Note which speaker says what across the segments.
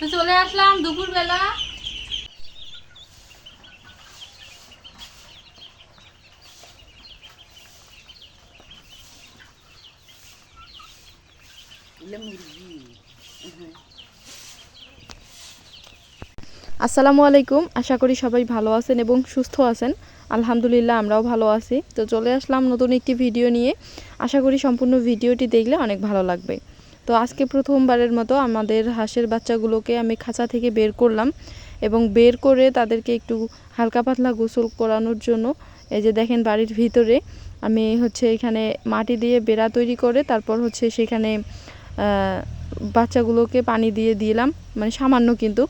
Speaker 1: তো চলে আসলাম দুপুরবেলা।
Speaker 2: আসসালামু আলাইকুম, আশা করি সবাই ভালো আছেন এবং সুস্থ আছেন। আলহামদুলিল্লাহ, আমরাও ভালো আছি। তো চলে আসলাম নতুন একটি ভিডিও নিয়ে। আশা করি সম্পূর্ণ ভিডিওটি দেখলে অনেক ভালো লাগবে। তো আজকে প্রথমবারের মতো আমাদের হাঁসের বাচ্চাগুলোকে আমি খাঁচা থেকে বের করলাম এবং বের করে তাদেরকে একটু হালকা পাতলা গোসল করানোর জন্য, এই যে দেখেন বাড়ির ভিতরে, আমি হচ্ছে এখানে মাটি দিয়ে বেড়া তৈরি করে তারপর হচ্ছে সেখানে বাচ্চাগুলোকে পানি দিয়ে দিলাম মানে সামান্য কিন্তু।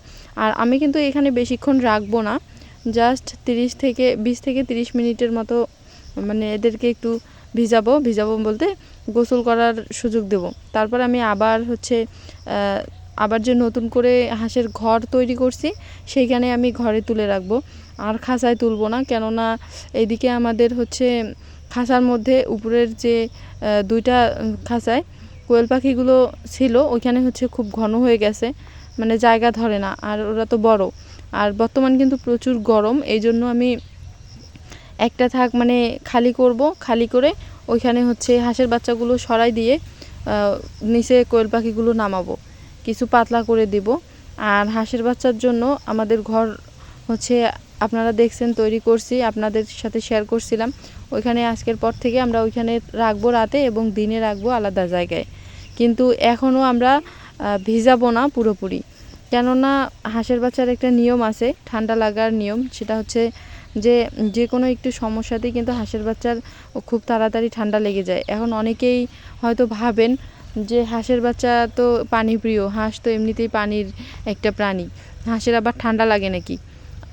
Speaker 2: আর আমি কিন্তু এখানে বেশিক্ষণ রাখব না, জাস্ট তিরিশ থেকে, বিশ থেকে তিরিশ মিনিটের মতো মানে এদেরকে একটু ভিজাবো ভিজাবো বলতে গোসল করার সুযোগ দেব। তারপর আমি আবার হচ্ছে আবার যে নতুন করে হাঁসের ঘর তৈরি করছি, সেইখানে আমি ঘরে তুলে রাখব। আর খাঁচায় তুলবো না, কেননা এইদিকে আমাদের হচ্ছে খাঁচার মধ্যে উপরের যে দুইটা খাঁচায় কোয়েল পাখিগুলো ছিল, ওইখানে হচ্ছে খুব ঘন হয়ে গেছে মানে জায়গা ধরে না, আর ওরা তো বড়। আর বর্তমান কিন্তু প্রচুর গরম এই জন্য আমি একটা থাক মানে খালি করব, খালি করে ওইখানে হচ্ছে হাঁসের বাচ্চাগুলো সরাই দিয়ে নিচে কোয়েল পাখিগুলো নামাবো। কিছু পাতলা করে দিব। আর হাঁসের বাচ্চার জন্য আমাদের ঘর হচ্ছে আপনারা দেখছেন, তৈরি করছি, আপনাদের সাথে শেয়ার করছিলাম। ওইখানে আজকের পর থেকে আমরা ওইখানে রাখব রাতে এবং দিনে রাখব আলাদা জায়গায়। কিন্তু এখনও আমরা ভিজাবো না পুরোপুরি। কেননা হাঁসের বাচ্চার একটা নিয়ম আছে, ঠান্ডা লাগার নিয়ম, সেটা হচ্ছে যে যে কোনো একটু সমস্যাতেই কিন্তু হাঁসের বাচ্চার খুব তাড়াতাড়ি ঠান্ডা লেগে যায়। এখন অনেকেই হয়তো ভাবেন যে, হাঁসের বাচ্চা তো পানি প্রিয় হাঁস তো এমনিতেই পানির একটা প্রাণী। হাঁসের আবার ঠান্ডা লাগে নাকি?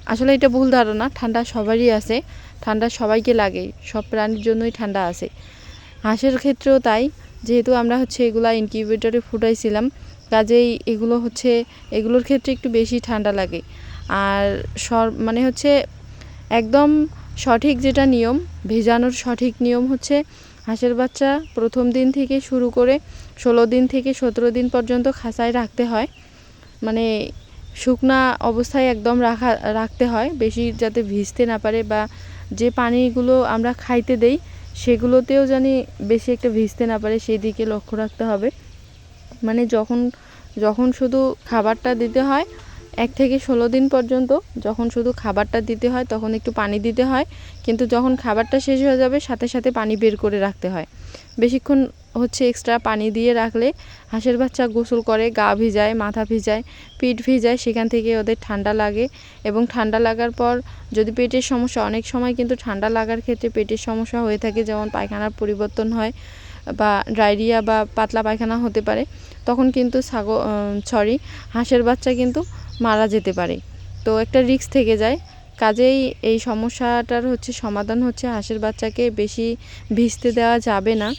Speaker 2: আসলে এটা ভুল ধারণা, ঠান্ডা সবারই আছে, ঠান্ডা সবাইকে লাগে, সব প্রাণীর জন্যই ঠান্ডা আছে। হাঁসের ক্ষেত্রেও তাই, যেহেতু আমরা হচ্ছে এগুলা ইনকিউবেটরে ফুটাইছিলাম, কাজেই এগুলো হচ্ছে, এগুলোর ক্ষেত্রে একটু বেশি ঠান্ডা লাগে। আর সর মানে হচ্ছে একদম সঠিক যেটা নিয়ম, ভেজানোর সঠিক নিয়ম হচ্ছে হাঁসের বাচ্চা প্রথম দিন থেকে শুরু করে ষোলো দিন থেকে সতেরো দিন পর্যন্ত খাঁচায় রাখতে হয়। মানে শুকনা অবস্থায় একদম রাখা, রাখতে হয়। বেশি যাতে ভিজতে না পারে বা যে পানিগুলো আমরা খাইতে দেই, সেগুলোতেও জানি বেশি একটা ভিজতে না পারে, সেই দিকে লক্ষ্য রাখতে হবে। মানে যখন যখন শুধু খাবারটা দিতে হয় এক থেকে ষোলো দিন পর্যন্ত যখন শুধু খাবারটা দিতে হয় তখন একটু পানি দিতে হয়। কিন্তু যখন খাবারটা শেষ হয়ে যাবে, সাথে সাথে পানি বের করে রাখতে হয়। বেশিক্ষণ হচ্ছে এক্সট্রা পানি দিয়ে রাখলে হাঁসের বাচ্চা গোসল করে, গা ভিজায়, মাথা ভিজায়, পিঠ ভিজায়, সেখান থেকে ওদের ঠান্ডা লাগে এবং ঠান্ডা লাগার পর যদি পেটের সমস্যা, অনেক সময় কিন্তু ঠান্ডা লাগার ক্ষেত্রে পেটের সমস্যা হয়ে থাকে, যেমন পায়খানার পরিবর্তন হয় বা ডায়রিয়া বা পাতলা পায়খানা হতে পারে, তখন কিন্তু ছাগল সরি হাঁসের বাচ্চা কিন্তু মারা যেতে পারে। তো একটা রিস্ক থেকে যায়। কাজেই এই সমস্যাটার হচ্ছে সমাধান হচ্ছে হাঁসের বাচ্চাকে বেশি ভিজতে দেওয়া যাবে না।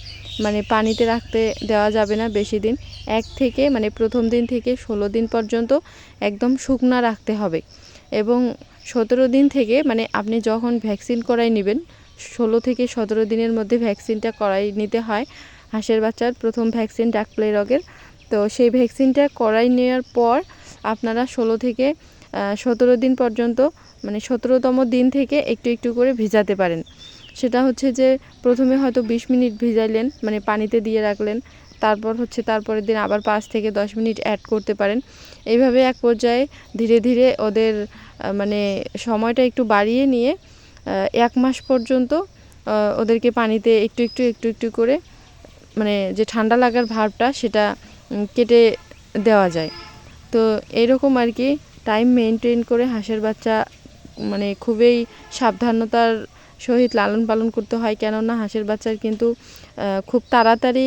Speaker 2: মানে পানিতে রাখতে দেওয়া যাবে না বেশি দিন। এক থেকে মানে প্রথম দিন থেকে ষোলো দিন পর্যন্ত একদম শুকনা রাখতে হবে। এবং সতেরো দিন থেকে মানে আপনি যখন ভ্যাকসিন করাই নেবেন, ষোলো থেকে সতেরো দিনের মধ্যে ভ্যাকসিনটা করাই নিতে হয় হাঁসের বাচ্চার প্রথম ভ্যাকসিন ডাক প্লে রগের। তো সেই ভ্যাকসিনটা করাই নেওয়ার পর আপনারা ষোলো থেকে সতেরো দিন পর্যন্ত মানে সতেরোতম দিন থেকে একটু একটু করে ভিজাতে পারেন। সেটা হচ্ছে যে, প্রথমে হয়তো বিশ মিনিট ভিজাইলেন মানে পানিতে দিয়ে রাখলেন, তারপর হচ্ছে তারপরের দিন আবার পাঁচ থেকে দশ মিনিট অ্যাড করতে পারেন। এইভাবে এক পর্যায়ে ধীরে ধীরে ওদের মানে সময়টা একটু বাড়িয়ে নিয়ে এক মাস পর্যন্ত ওদেরকে পানিতে একটু একটু একটু একটু করে মানে যে ঠান্ডা লাগার ভাবটা সেটা কেটে দেওয়া যায়। তো এরকম আর কি টাইম মেনটেন করে হাঁসের বাচ্চা মানে খুবই সাবধানতার সহিত লালন পালন করতে হয়। কেননা হাঁসের বাচ্চার কিন্তু খুব তাড়াতাড়ি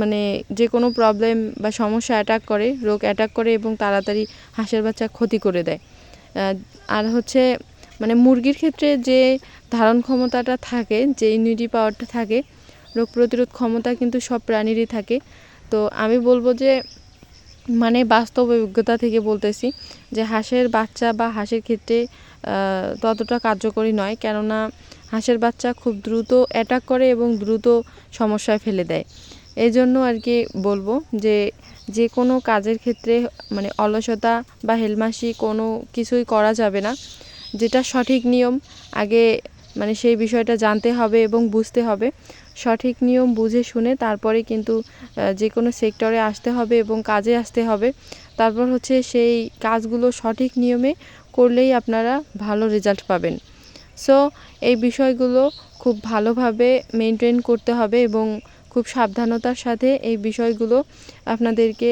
Speaker 2: মানে যে কোনো প্রবলেম বা সমস্যা অ্যাটাক করে, রোগ অ্যাটাক করে এবং তাড়াতাড়ি হাঁসের বাচ্চা ক্ষতি করে দেয়। আর হচ্ছে মানে মুরগির ক্ষেত্রে যে ধারণ ক্ষমতাটা থাকে, যে ইমিউনিটি পাওয়ারটা থাকে, রোগ প্রতিরোধ ক্ষমতা কিন্তু সব প্রাণীরই থাকে। তো আমি বলব যে মানে বাস্তব অভিজ্ঞতা থেকে বলতেছি যে হাঁসের বাচ্চা বা হাঁসের ক্ষেত্রে ততটা কার্যকরী নয়। কেননা হাঁসের বাচ্চা খুব দ্রুত অ্যাটাক করে এবং দ্রুত সমস্যায় ফেলে দেয়। এই জন্য আর কি বলব যে যে কোনো কাজের ক্ষেত্রে মানে অলসতা বা হেলমাসি কোনো কিছুই করা যাবে না। যেটা সঠিক নিয়ম, আগে মানে সেই বিষয়টা জানতে হবে এবং বুঝতে হবে। সঠিক নিয়ম বুঝে শুনে তারপরে কিন্তু যে কোনো সেক্টরে আসতে হবে এবং কাজে আসতে হবে। তারপর হচ্ছে সেই কাজগুলো সঠিক নিয়মে করলেই আপনারা ভালো রেজাল্ট পাবেন। সো এই বিষয়গুলো খুব ভালোভাবে মেনটেন করতে হবে এবং খুব সাবধানতার সাথে এই বিষয়গুলো আপনাদেরকে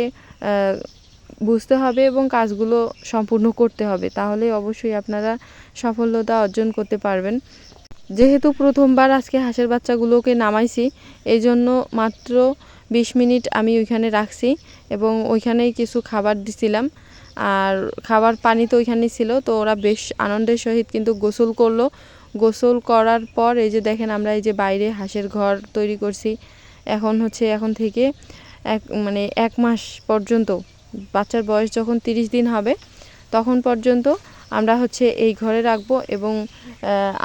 Speaker 2: বুঝতে হবে এবং কাজগুলো সম্পূর্ণ করতে হবে, তাহলে অবশ্যই আপনারা সফলতা অর্জন করতে পারবেন। যেহেতু প্রথমবার আজকে হাঁসের বাচ্চাগুলোকে নামাইছি এই জন্য মাত্র বিশ মিনিট আমি ওইখানে রাখছি এবং ওইখানেই কিছু খাবার দিছিলাম। আর খাবার পানি তো ওইখানেই ছিল, তো ওরা বেশ আনন্দের সহিত কিন্তু গোসল করল। গোসল করার পর এই যে দেখেন আমরা এই যে বাইরে হাঁসের ঘর তৈরি করছি, এখন হচ্ছে এখন থেকে এক মানে এক মাস পর্যন্ত বাচ্চার বয়স যখন তিরিশ দিন হবে, তখন পর্যন্ত আমরা হচ্ছে এই ঘরে রাখব এবং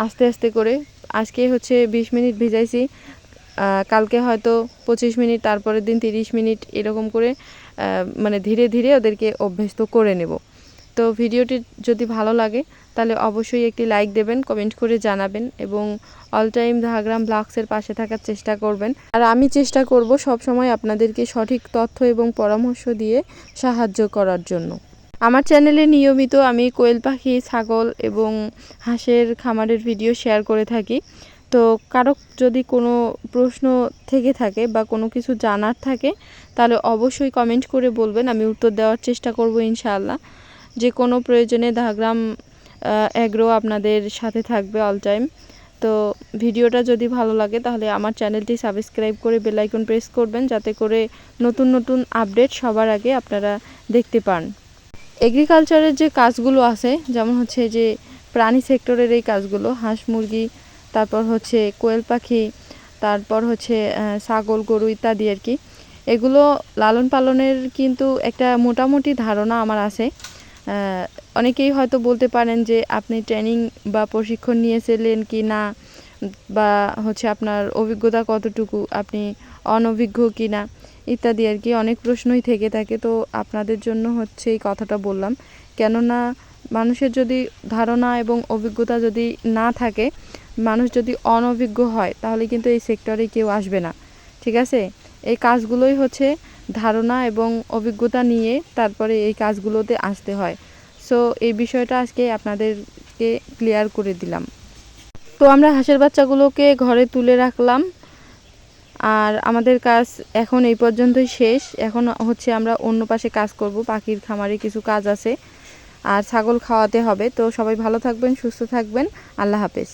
Speaker 2: আস্তে আস্তে করে আজকে হচ্ছে বিশ মিনিট ভিজাইছি কালকে হয়তো পঁচিশ মিনিট, তারপরের দিন তিরিশ মিনিট এরকম করে মানে ধীরে ধীরে ওদেরকে অভ্যস্ত করে নেব। তো ভিডিওটি যদি ভালো লাগে তাহলে অবশ্যই একটি লাইক দেবেন কমেন্ট করে জানাবেন এবং অল টাইম ঝাড়গ্রাম ব্লগসের পাশে থাকার চেষ্টা করবেন। আর আমি চেষ্টা করব সব সময় আপনাদেরকে সঠিক তথ্য এবং পরামর্শ দিয়ে সাহায্য করার জন্য। আমার চ্যানেলে নিয়মিত আমি কোয়েল পাখি, ছাগল এবং হাঁসের খামারের ভিডিও শেয়ার করে থাকি। তো কারও যদি কোনো প্রশ্ন থেকে থাকে বা কোনো কিছু জানার থাকে, তাহলে অবশ্যই কমেন্ট করে বলবেন, আমি উত্তর দেওয়ার চেষ্টা করব ইনশাআল্লাহ। যে কোনো প্রয়োজনে ধাগ্রাম অ্যাগ্রো আপনাদের সাথে থাকবে অল টাইম তো ভিডিওটা যদি ভালো লাগে, তাহলে আমার চ্যানেলটি সাবস্ক্রাইব করে বেল আইকন প্রেস করবেন, যাতে করে নতুন নতুন আপডেট সবার আগে আপনারা দেখতে পান। এগ্রিকালচারের যে কাজগুলো আছে, যেমন হচ্ছে যে প্রাণী সেক্টরের এই কাজগুলো, হাঁস মুরগি, তারপর হচ্ছে কোয়েল পাখি, তারপর হচ্ছে ছাগল, গরু ইত্যাদি আর কি। এগুলো লালন পালনের কিন্তু একটা মোটামুটি ধারণা আমার আছে। অনেকেই হয়তো বলতে পারেন যে আপনি ট্রেনিং বা প্রশিক্ষণ নিয়েছিলেন কি না, বা হচ্ছে আপনার অভিজ্ঞতা কতটুকু, আপনি অনভিজ্ঞ কি না, ইত্যাদি আর কি অনেক প্রশ্নই থেকে থাকে। তো আপনাদের জন্য হচ্ছে এই কথাটা বললাম। কেননা মানুষের যদি ধারণা এবং অভিজ্ঞতা যদি না থাকে, মানুষ যদি অনভিজ্ঞ হয়, তাহলে কিন্তু এই সেক্টরে কেউ আসবে না। ঠিক আছে? এই কাজগুলোই হচ্ছে ধারণা এবং অভিজ্ঞতা নিয়ে তারপরে এই কাজগুলোতে আসতে হয়। সো এই বিষয়টা আজকে আপনাদেরকে ক্লিয়ার করে দিলাম। তো আমরা হাঁসের বাচ্চাগুলোকে ঘরে তুলে রাখলাম। আর আমাদের কাজ এখন এই পর্যন্তই শেষ। এখন হচ্ছে আমরা অন্য পাশে কাজ করব। পাখির খামারে কিছু কাজ আছে। আর ছাগল খাওয়াতে হবে। তো সবাই ভালো থাকবেন, সুস্থ থাকবেন। আল্লাহ হাফেজ।